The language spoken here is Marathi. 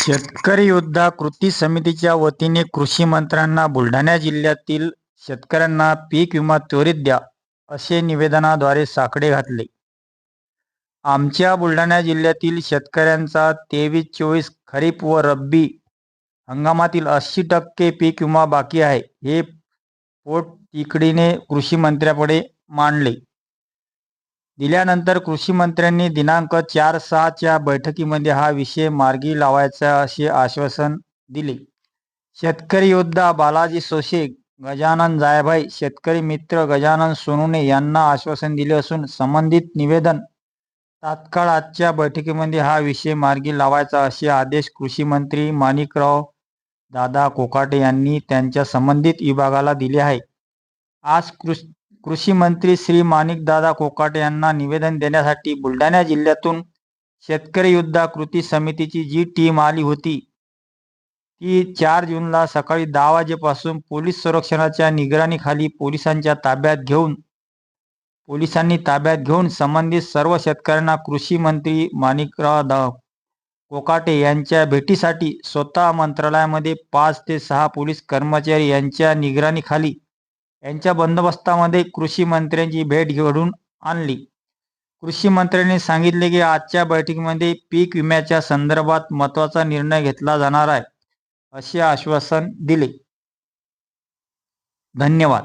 शेतकरी योद्धा कृती समितीच्या वतीने कृषी मंत्र्यांना बुलढाणा जिल्ह्यातील शेतकऱ्यांना पीक विमा त्वरित द्या असे निवेदनाद्वारे साकडे घातले. आमच्या बुलढाणा जिल्ह्यातील शेतकऱ्यांचा तेवीस चोवीस खरीप व रब्बी हंगामातील ऐंशी टक्के पीक विमा बाकी आहे हे पोटतिडकीने कृषी मंत्र्यापुढे मांडले. दिल्यानंतर कृषी मंत्र्यांनी दिनांक चार सहाच्या बैठकीमध्ये हा विषय मार्गी लावायचा असे आश्वासन दिले. शेतकरी योद्धा बालाजी सोशे गजानन जायभाई शेतकरी मित्र गजानन सोनुने यांना आश्वासन दिले असून संबंधित निवेदन तात्काळ आजच्या बैठकीमध्ये हा विषय मार्गी लावायचा असे आदेश कृषी मंत्री माणिकराव दादा कोकाटे यांनी त्यांच्या संबंधित विभागाला दिले आहे. आज कृषी कृषी मंत्री श्री माणिकदादा कोकाटे यांना निवेदन देण्यासाठी बुलढाणा जिल्ह्यातून शेतकरी युद्धा कृती समितीची जी टीम आली होती ती चार जूनला सकाळी दहा वाजेपासून पोलीस संरक्षणाच्या निगराणीखाली पोलिसांच्या ताब्यात घेऊन पोलिसांनी ताब्यात घेऊन संबंधित सर्व शेतकऱ्यांना कृषी मंत्री माणिकराव दा कोकाटे यांच्या भेटीसाठी स्वतः मंत्रालयामध्ये पाच ते सहा पोलीस कर्मचारी यांच्या निगराणीखाली यांच्या बंदोबस्तामध्ये कृषी मंत्र्यांची भेट घडून आणली. कृषी मंत्र्यांनी सांगितले की आजच्या बैठकीमध्ये पीक विम्याच्या संदर्भात महत्त्वाचा निर्णय घेतला जाणार आहे असे आश्वासन दिले. धन्यवाद.